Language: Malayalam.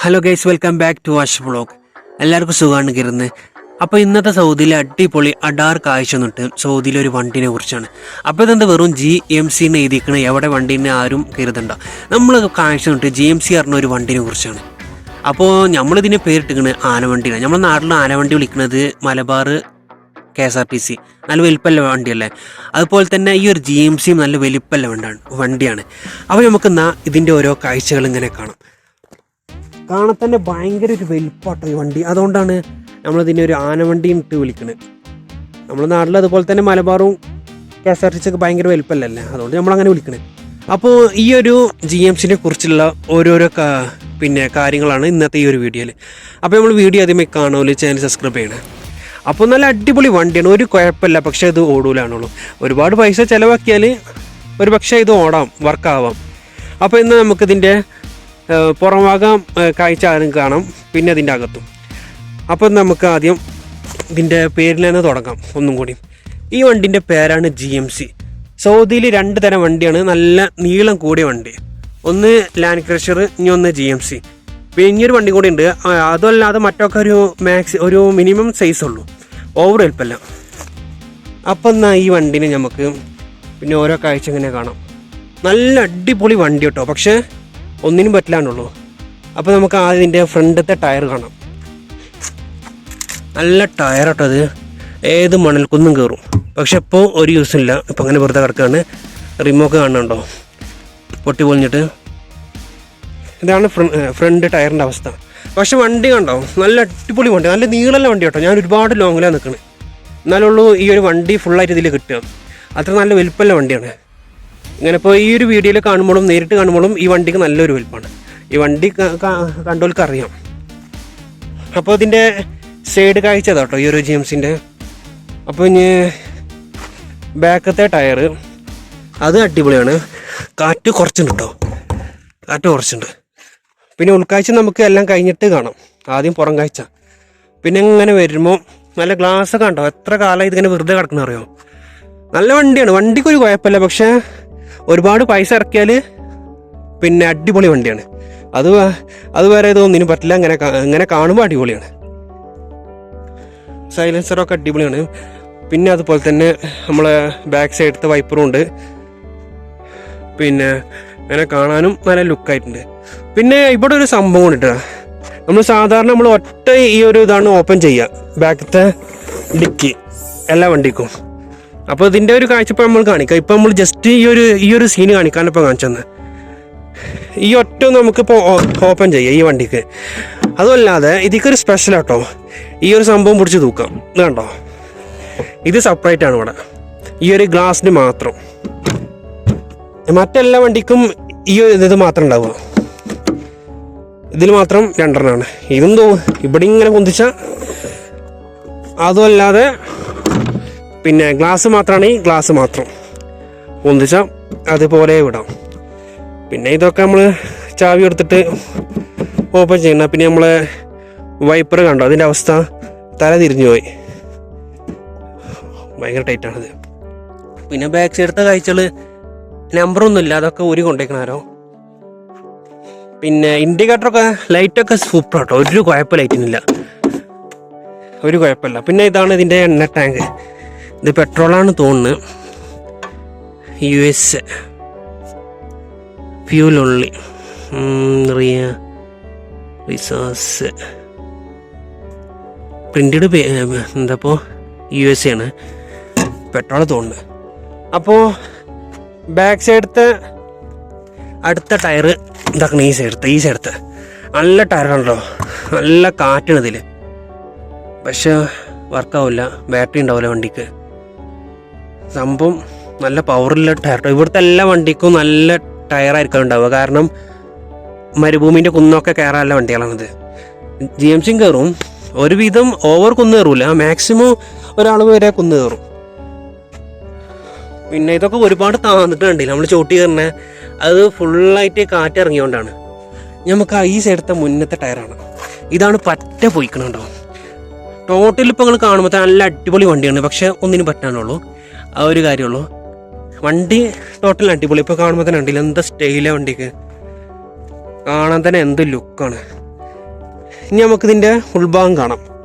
Hello guys welcome back to wash blog എല്ലാവർക്കും സുഖമാണ് കിരുന്ന്. അപ്പോൾ ഇന്നത്തെ സൗദിയിലെ അടിപൊളി അഡാർ കാഴ്ച എന്നിട്ട് സൗദിയിലെ ഒരു വണ്ടിനെ കുറിച്ചാണ്. അപ്പോൾ ഇതെന്താ വെറും ജി എം സി എന്ന് എഴുതിക്കണ എവിടെ വണ്ടീനെ ആരും കരുതണ്ട. നമ്മൾ കാഴ്ച എന്നിട്ട് ജി എം സി പറഞ്ഞ ഒരു വണ്ടിനെ കുറിച്ചാണ്. അപ്പോൾ നമ്മളിതിനെ പേരിട്ടിരിക്കുന്നത് ആനവണ്ടിയാണ്. നമ്മുടെ നാട്ടിൽ ആനവണ്ടി വിളിക്കുന്നത് Malabar K S R T C. നല്ല വലിപ്പമല്ല വണ്ടിയല്ലേ? അതുപോലെ തന്നെ ഈ ഒരു ജി എം സിയും നല്ല വലിപ്പമല്ല വണ്ടിയാണ് വണ്ടിയാണ്. അപ്പോൾ നമുക്ക് എന്നാൽ ഇതിന്റെ ഓരോ കാഴ്ചകൾ ഇങ്ങനെ കാണാം. കാണാൻ തന്നെ ഭയങ്കര ഒരു വലിപ്പാട്ടോ ഈ വണ്ടി. അതുകൊണ്ടാണ് നമ്മളിതിനെ ഒരു ആനവണ്ടി ഇട്ട് വിളിക്കുന്നത് നമ്മുടെ നാട്ടിൽ അതുപോലെ തന്നെ മലബാറും K S R T C ഒക്കെ ഭയങ്കര വലിപ്പമല്ലല്ലേ? അതുകൊണ്ട് നമ്മളങ്ങനെ വിളിക്കണേ. അപ്പോൾ ഈ ഒരു ജി എം സിനെ കുറിച്ചുള്ള ഓരോരോ പിന്നെ കാര്യങ്ങളാണ് ഇന്നത്തെ ഈ ഒരു വീഡിയോയിൽ അപ്പോൾ നമ്മൾ വീഡിയോ ആദ്യമേ കാണുമല്ലോ ചാനൽ സബ്സ്ക്രൈബ് ചെയ്യണേ. അപ്പോൾ നല്ല അടിപൊളി വണ്ടിയാണ്. ഒരു കുഴപ്പമില്ല. പക്ഷേ ഇത് ഓടൂലാണുള്ളൂ ഒരുപാട് പൈസ ചിലവാക്കിയാൽ ഒരു പക്ഷേ ഇത് ഓടാം വർക്കാവാം അപ്പോൾ ഇന്ന് നമുക്കിതിന്റെ ഏഹ്, പുറം ഭാഗം കാഴ്ച കാണാം. പിന്നെ അതിന്റെ അകത്തും. അപ്പം നമുക്ക് ആദ്യം ഇതിന്റെ പേരിൽ തന്നെ തുടങ്ങാം ഒന്നും കൂടി. ഈ വണ്ടിന്റെ പേരാണ് ജി എം സി സൗദിയിൽ രണ്ട് തരം വണ്ടിയാണ്. നല്ല നീളം കൂടിയ വണ്ടി. ഒന്ന് ലാൻഡ് ക്രഷർ ഇനി ഒന്ന് ജി എം സി പിന്നെ ഇനിയൊരു വണ്ടി കൂടി ഉണ്ട്. അതല്ലാതെ മറ്റൊക്കെ ഒരു മാക്സ് ഒരു മിനിമം സൈസ് ഉള്ളൂ. ഓവർ ഹെൽപ്പല്ല അപ്പം എന്നാൽ ഈ വണ്ടിനെ നമുക്ക് പിന്നെ ഓരോ കാഴ്ച ഇങ്ങനെ കാണാം. നല്ല അടിപൊളി വണ്ടി കേട്ടോ. പക്ഷേ ഒന്നിനും പറ്റില്ലാന്നുള്ളൂ. അപ്പോൾ നമുക്ക് ആദ്യം ഇതിന്റെ ഫ്രണ്ടത്തെ ടയർ കാണാം. നല്ല ടയർ കേട്ടോ അത്. ഏത് മണൽക്കുന്നും കയറും പക്ഷെ ഇപ്പോൾ ഒരു യൂസും ഇല്ല. ഇപ്പം അങ്ങനെ വെറുതെ കിടക്കുകയാണ് റിമോക്ക് കാണുന്നുണ്ടോ പൊട്ടി പൊളിഞ്ഞിട്ട്. ഇതാണ് ഫ്രണ്ട് ടയറിന്റെ അവസ്ഥ. പക്ഷെ വണ്ടി കണ്ടോ? നല്ല അടിപൊളി വണ്ടി. നല്ല നീളമുള്ള വണ്ടി കേട്ടോ ഞാൻ ഒരുപാട് ലോങ്ങിലാണ് നിൽക്കുന്നത് എന്നാലുള്ളൂ ഈ ഒരു വണ്ടി ഫുള്ളായിട്ട് ഇതിൽ കിട്ടുക. അത്ര നല്ല വലിപ്പമുള്ള വണ്ടിയാണ്. ഇങ്ങനെ ഇപ്പോൾ ഈ ഒരു വീഡിയോയിൽ കാണുമ്പോഴും നേരിട്ട് കാണുമ്പോഴും ഈ വണ്ടിക്ക് നല്ലൊരു വലിപ്പമാണ്. ഈ വണ്ടി കണ്ടോൽക്ക് അറിയാം അപ്പോൾ ഇതിന്റെ സൈഡ് കാഴ്ച കേട്ടോ ഈ ഒരു ജി എംസിന്റെ അപ്പോൾ ഇനി ബാക്കത്തെ ടയർ അത് അടിപൊളിയാണ്. കാറ്റ് കുറച്ചുണ്ട് കേട്ടോ കാറ്റ് കുറച്ചുണ്ട്. പിന്നെ ഉൾക്കാഴ്ച നമുക്ക് എല്ലാം കഴിഞ്ഞിട്ട് കാണാം. ആദ്യം പുറം കാഴ്ച. പിന്നെ ഇങ്ങനെ വരുമ്പോൾ നല്ല ഗ്ലാസ് ഒക്കെ ഉണ്ടോ എത്ര കാലം ഇതിങ്ങനെ വെറുതെ കിടക്കുന്ന അറിയോ? നല്ല വണ്ടിയാണ്. വണ്ടിക്കൊരു കുഴപ്പമില്ല. പക്ഷേ ഒരുപാട് പൈസ ഇറക്കിയാൽ പിന്നെ അടിപൊളി വണ്ടിയാണ്. അത് അത് വേറെ ഇതൊന്നിനും പറ്റില്ല. അങ്ങനെ അങ്ങനെ കാണുമ്പോൾ അടിപൊളിയാണ്. സൈലൻസറൊക്കെ അടിപൊളിയാണ്. പിന്നെ അതുപോലെ തന്നെ നമ്മളെ ബാക്ക് സൈഡത്തെ വൈപ്പറും ഉണ്ട്. പിന്നെ അങ്ങനെ കാണാനും നല്ല ലുക്കായിട്ടുണ്ട് പിന്നെ ഇവിടെ ഒരു സംഭവം ഉണ്ട് നമ്മൾ സാധാരണ നമ്മൾ ഒറ്റ ഈ ഒരു ഇതാണ് ഓപ്പൺ ചെയ്യുക ബാക്കത്തെ ഡിക്കി എല്ലാ വണ്ടിക്കും. അപ്പോൾ ഇതിന്റെ ഒരു കാഴ്ചപ്പാട് ഇപ്പോൾ നമ്മൾ കാണിക്കാം. ഇപ്പം നമ്മൾ ജസ്റ്റ് ഈ ഒരു ഈ ഒരു സീന് കാണിക്കാനിപ്പോൾ കാണിച്ചെന്ന് ഈ ഒറ്റ നമുക്കിപ്പോൾ ഓപ്പൺ ചെയ്യാം ഈ വണ്ടിക്ക്. അതുമല്ലാതെ ഇതിക്കൊരു സ്പെഷ്യൽ ആട്ടോ. ഈ ഒരു സംഭവം പിടിച്ച് തൂക്കാം. കണ്ടോ? ഇത് സെപ്പറേറ്റ് ആണ് ഇവിടെ. ഈ ഒരു ഗ്ലാസ്സിന് മാത്രം. മറ്റെല്ലാ വണ്ടിക്കും ഈ ഒരു ഇത് മാത്രം ഉണ്ടാവുക. ഇതിൽ മാത്രം രണ്ടെണ്ണമാണ് ഇതും തോ ഇവിടെ ഇങ്ങനെ കുന്തിച്ച അതുമല്ലാതെ പിന്നെ ഗ്ലാസ് മാത്രമാണ് ഈ ഗ്ലാസ് മാത്രം. ഒന്നിച്ചാൽ അതുപോലെ വിടാം. പിന്നെ ഇതൊക്കെ നമ്മൾ ചാവി എടുത്തിട്ട് ഓപ്പൺ ചെയ്യണം. പിന്നെ നമ്മൾ വൈപ്പർ കണ്ടു? അതിന്റെ അവസ്ഥ തല തിരിഞ്ഞു പോയി. ഭയങ്കര ടൈറ്റാണത് പിന്നെ ബാക്ക് സൈഡത്തെ കാഴ്ചകൾ നമ്പറൊന്നും ഇല്ല. അതൊക്കെ ഊരി കൊണ്ടേക്കണാരോ പിന്നെ ഇൻഡിക്കേറ്ററൊക്കെ ലൈറ്റൊക്കെ സൂപ്പർ കേട്ടോ ഒരു കുഴപ്പം ലൈറ്റിനില്ല ഒരു കുഴപ്പമില്ല. പിന്നെ ഇതാണ് ഇതിന്റെ എണ്ണ ടാങ്ക് ഇത് പെട്രോളാണ് തോന്നുന്നത് യു എസ് ഫ്യൂൽ റിയ റിസോഴ്സ്. പ്രിന്റഡ് എന്താപ്പോൾ യു എസ് ആണ്. പെട്രോൾ തോന്നുന്നത് അപ്പോൾ ബാക്ക് സൈഡത്തെ അടുത്ത ടയർ ഇതാക്കണം ഈ സൈഡത്തെ ഈ സൈഡത്തെ. നല്ല ടയറാണല്ലോ. നല്ല കാറ്റാണ് ഇതിൽ പക്ഷെ വർക്കാവില്ല ബാറ്ററി ഉണ്ടാവില്ല വണ്ടിക്ക്. സംഭവം നല്ല പവറുള്ള ടയർ. ഇവിടുത്തെ എല്ലാ വണ്ടിക്കും നല്ല ടയറായിരിക്കും ഉണ്ടാവുക. കാരണം മരുഭൂമിന്റെ കുന്നൊക്കെ കയറാനുള്ള വണ്ടികളാണിത്. ജി എം സിയും കയറും ഒരുവിധം ഓവർ കുന്ന് കയറൂല മാക്സിമം ഒരാൾ വരെ കുന്ന് കയറും പിന്നെ ഇതൊക്കെ ഒരുപാട് താന്നിട്ട് കണ്ടില്ല? നമ്മൾ ചോട്ടി കയറുന്ന അത് ഫുള്ളായിട്ട് കാറ്റിറങ്ങിയോണ്ടാണ് നമുക്ക് ഈ സൈഡത്തെ മുന്നത്തെ ടയറാണ് ഇതാണ് പറ്റ പോയിക്കണുണ്ടോ ടോട്ടൽ ഇപ്പോൾ നിങ്ങൾ കാണുമ്പോൾ നല്ല അടിപൊളി വണ്ടിയാണ്. പക്ഷെ ഒന്നിനും പറ്റാനുള്ളൂ. ആ ഒരു കാര്യമുള്ളൂ. വണ്ടി ടോട്ടൽ അടിപൊളി. ഇപ്പോൾ കാണുമ്പോൾ തന്നെ ഉണ്ടല്ലോ എന്താ സ്റ്റൈലാണ് വണ്ടിക്ക്. കാണാൻ തന്നെ എന്ത് ലുക്കാണ് ഇനി നമുക്കിതിന്റെ ഉൾഭാഗം കാണാം.